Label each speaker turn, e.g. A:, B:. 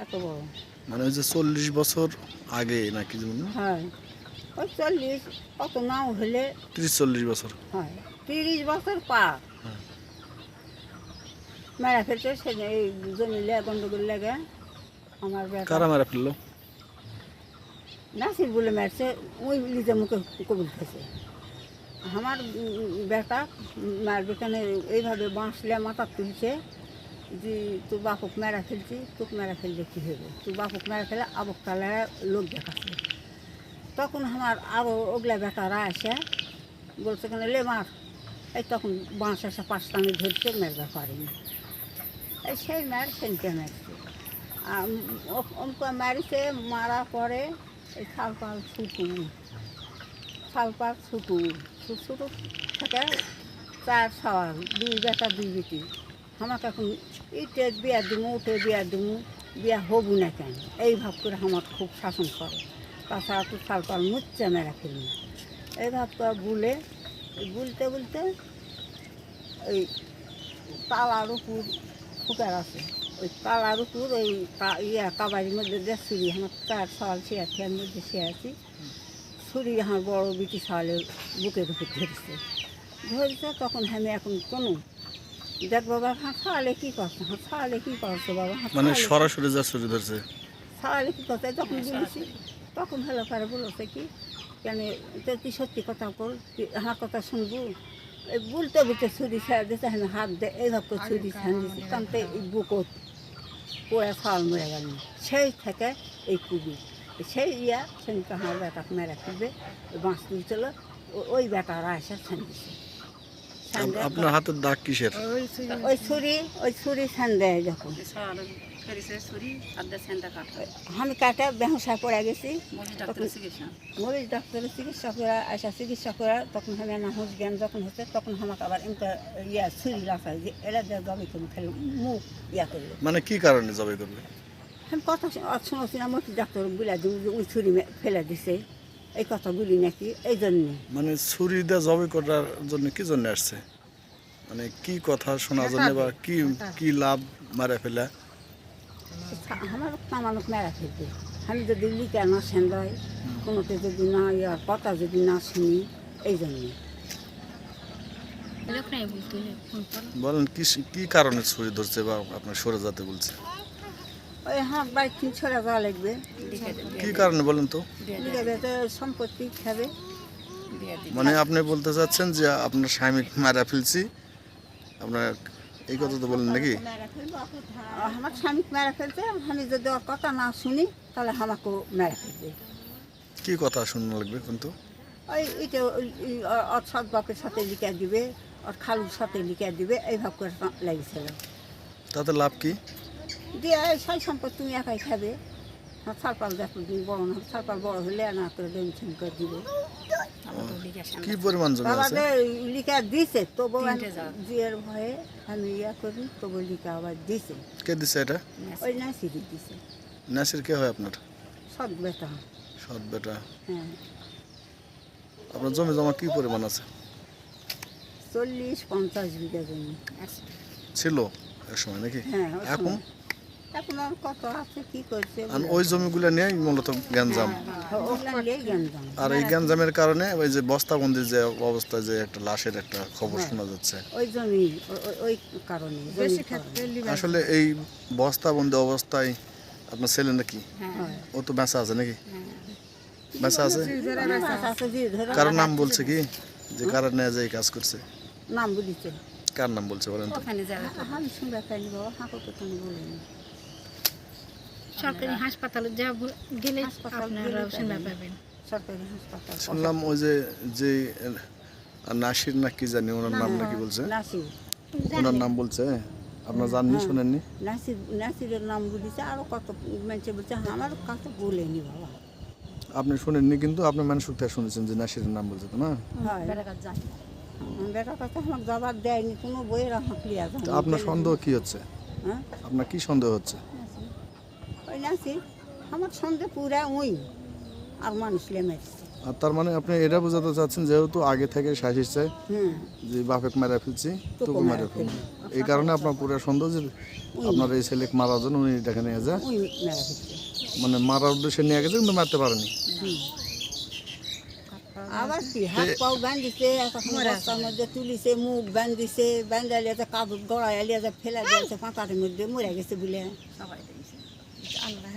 A: এত বড়।
B: মানে ওই যে চল্লিশ বছর আগে নাকি
A: হয়। ওই চল্লিশ অত নাও হলে
B: ত্রিশ চল্লিশ বছর।
A: হয়। তিরিশ বছর পার।
B: হ্যাঁ।
A: মেরা ফেলছে সে এই জমি লে গন্ডগোল লেগে। আমার
B: কারা মারা ফেলল?
A: নাসির বলে মারছে ওই নিজে মুখে কবুল খেয়েছে। আমার বেটা মারবে কেন? এইভাবে বাঁশলে মাথা তুলছে। যে তোর বাপক মেরা ফেলছি, তোকে মেরা ফেললে কী হবে তোর বাপক মেরা ফেলে আবক তালায় লোক দেখাচ্ছে তখন আমার আরও ওগলা বেটারা আসে, বলছে কেন, লে মার। এই তখন বাঁশ এসে পাঁচ টাঙে ধরছে মেরতে পারিনি এই সেই মার, সেনকে মারছে। অঙ্ক মারিছে, মারা পরে এই খাল পাল ছুটু, খাল পাল ছুটু। ছুটু থেকে, চার সওয়াল দুই বেটা, দুই বেটি। আমাকে এখন ইটে বিয়া দিমু উঠে বিয়া দিমু, বিয়া হবু না কেন? এই ভাব করে আমার খুব শাসন করে। তাছাড়া তো সাল পাল মুচ্ছে মেরা ফেলব এই ভাব করে বুলে বুলতে বুলতে ওই তালার উপর ফুকার আছে। ওই তালার উপর ওই ইয়া কাবারির মধ্যে যে ছুরি, আমার চার সাল শেয়ার খেয়ার মধ্যে আছি। ছুরি আমার বড় বিটি সালের বুকে বুকে ধরেছে। ধরেছে তখন আমি এখন কোনো দেখ বাবা হ্যাঁ খাওয়ালে কী করছ? হ্যাঁ খাওয়ালে কী করছ বাবা? হ্যাঁ
B: মানে সরাসরি যা চুরি ধরছে।
A: খাওয়ালে কী করছ? যখন বলেছি তখন ভালো করে বলেছে কি কেন তো তুই সত্যি কথা বল তুই আমার কথা শুনব? এই বলতে বলতে ছুরি ছেড়ে দিতে আমি হাত দে এইভাবে করে ছুরি ছেড়ে দিচ্ছি এই বুকত পড়ে খাওয়াল মরে গেল। সেই থেকে এই কুবি সেই ইয়া সেদিনকে আমার বেটা মেরে খুঁজবে বাঁশ দিয়েছিল। ও- ওই বেটারা এসে ছেন দিছে।
B: আপনার হাতের দাগ কিসের?
A: ওই ছুরি। ওই ছুরি দেয় যখন আমি কাটে বেহসা পড়ে গেছি। মরিচ ডাক্তারের চিকিৎসা। করে আসা চিকিৎসা করে তখন আমি না হুঁশ জ্ঞান যখন হচ্ছে তখন আমাকে আবার ইয়া ছুরি লাফাই যে এরা দিয়ে জমি তুমি খালি মুখ ইয়া করল।
B: মানে কি কারণে জবাই করবে
A: আমি কথা শুনেছি না মরিচ ডাক্তার বুলা দিব যে ওই ছুরি মে- ফেলে দিছে। এই কথা বলি নাকি? এই জন্যে।
B: মানে ছুরি দিয়ে জবাই করার জন্য কি জন্য আসছে? মানে কি কথা শোনার জন্য বা কি কি লাভ মারা ফেলা?
A: আমার কামানক মেরা ফেলবে। আমি যদি লিখে না সেন্দাই কোনোকে যদি না ইয়ার কথা যদি না শুনি এই জন্য।
B: বলেন কি কি কারণে ছুরি ধরছে বা আপনার সরে যেতে বলছে?
A: ওই হাত বাড়ি তিন ছড়া যাওয়া লাগবে।
B: কি কারণে বলেন তো?
A: সম্পত্তি খাবে।
B: মানে আপনি বলতে চাচ্ছেন যে আপনার স্বামী মারা ফেলছি আপনার এই কথা তো বলেন নাকি?
A: আমার স্বামী মেরে ফেলছে আমি যদি ওর কথা না শুনি তাহলে আমাকেও মেরে ফেলবে।
B: কি কথা শুনতে লাগবে কিন্তু
A: ওই এটা ওই- ওর সৎ বাপের সাথে লিখে দিবে ওর খালুর সাথে লিখে দিবে এইভাবে করে লেগেছিল
B: তাতে লাভ কি?
A: দিয়ে সাই সম্পদ তুমি একাই খাবে। হ্যাঁ সালপাল যতদিন বড় না সালপাল বড় হলে না করে ডেনশন করে দিবে।
B: কি পরিমাণ জমি আছে?
A: লিখা দিছে তবু জিয়ের ভয়ে আমি ইয়া করি তবু লিখা আবার দিছে।
B: কে দিছে এটা?
A: ওই না সিঁড়ি দিছে।
B: নাসির কে হয় আপনার?
A: সৎ বেটা।
B: সৎ বেটা।
A: হ্যাঁ।
B: আপনার জমি জমা কি পরিমাণ আছে?
A: চল্লিশ পঞ্চাশ বিঘা জমি।
B: ছিল এক সময় নাকি?
A: হ্যাঁ
B: এখন।
A: এখন আর কত আছে কি করছে
B: আর ওই জমিগুলো নিয়ে মূলত গ্যাঞ্জাম।
A: হ্যাঁ, ওগুলা নিয়ে জ্ঞানদাম
B: আর এই গ্যাঞ্জামের কারণে ওই যে বস্তাবন্দির যে অবস্থায় যে একটা লাশের একটা খবর শোনা যাচ্ছে।
A: ওই জমি ও- ও- ওই কারণে জমির কারণে।
B: আসলে এই বস্তাবন্দি অবস্থায় আপনার ছেলে নাকি?
A: হয়।
B: ও তো বেঁচা আছে নাকি? বেঁচা আছে?
A: ধরে
B: কারোর নাম বলছে কি? যে কারণে যে এই কাজ করছে।
A: নাম বলিছে।
B: কার নাম বলছে বলেন তো?
A: আমি শুনতে পাইনি বাবা হাঁকো তো তুমি বলিনি।
C: সরকারি হাসপাতালে যা গেলে আপনারা শুনতে
A: পাবেন।
C: পাবেন।
A: সরকারি হাসপাতাল।
B: শুনলাম ওই যে যে নাসির না কি জানি ওনার নাম নাকি বলছে?
A: নাসির।
B: ওনার নাম বলছে? আপনার জাননি শুনেননি?
A: নাসির নাসিরের নাম বলিছে আরও কত মানুষে বলছে আমার কত বলেনি বাবা।
B: আপনি শুনেননি কিন্তু আপনি মানুষ থেকে শুনেছেন যে নাসিরের নাম বলছে তো না?
A: হয়। বেটা কথা আমার জবাব দেয়নি কোনো বইয়ের আমাকে লিয়া যায়
B: তো আপনার সন্দেহ কি হচ্ছে?
A: হ্যাঁ?
B: আপনার কি সন্দেহ হচ্ছে?
A: ওই আমার সঙ্গে পুরা ওই আর মানুষ লেমেছে
B: আর তার মানে আপনি এটা বোঝাতে চাচ্ছেন যেহেতু আগে থেকে শাসিচ্ছে
A: হুম
B: যে বাপেক মারা ফেলছি
A: তোকে
B: মারা
A: মারা
B: ফেলছি। এই কারণে আপনার পুরো সন্দেহ যে আপনার এই ছেলে মারার জন্য উনি এটাকে নিয়ে যায়।
A: মেরা
B: মানে মারার উদ্দেশ্যে নিয়ে গেছে কিন্তু মারতে পারেনি।
A: আবার কি হাত পাও বান্ধিছে একটা বস্তার মধ্যে তুলিছে মুখ বান্ধিছে বান্ধালে কাপড় গড়াই আলিয়া যে ফেলা দিয়েছে পাতার মধ্যে মরে গেছে বলে।
D: সবাই আল্লাহ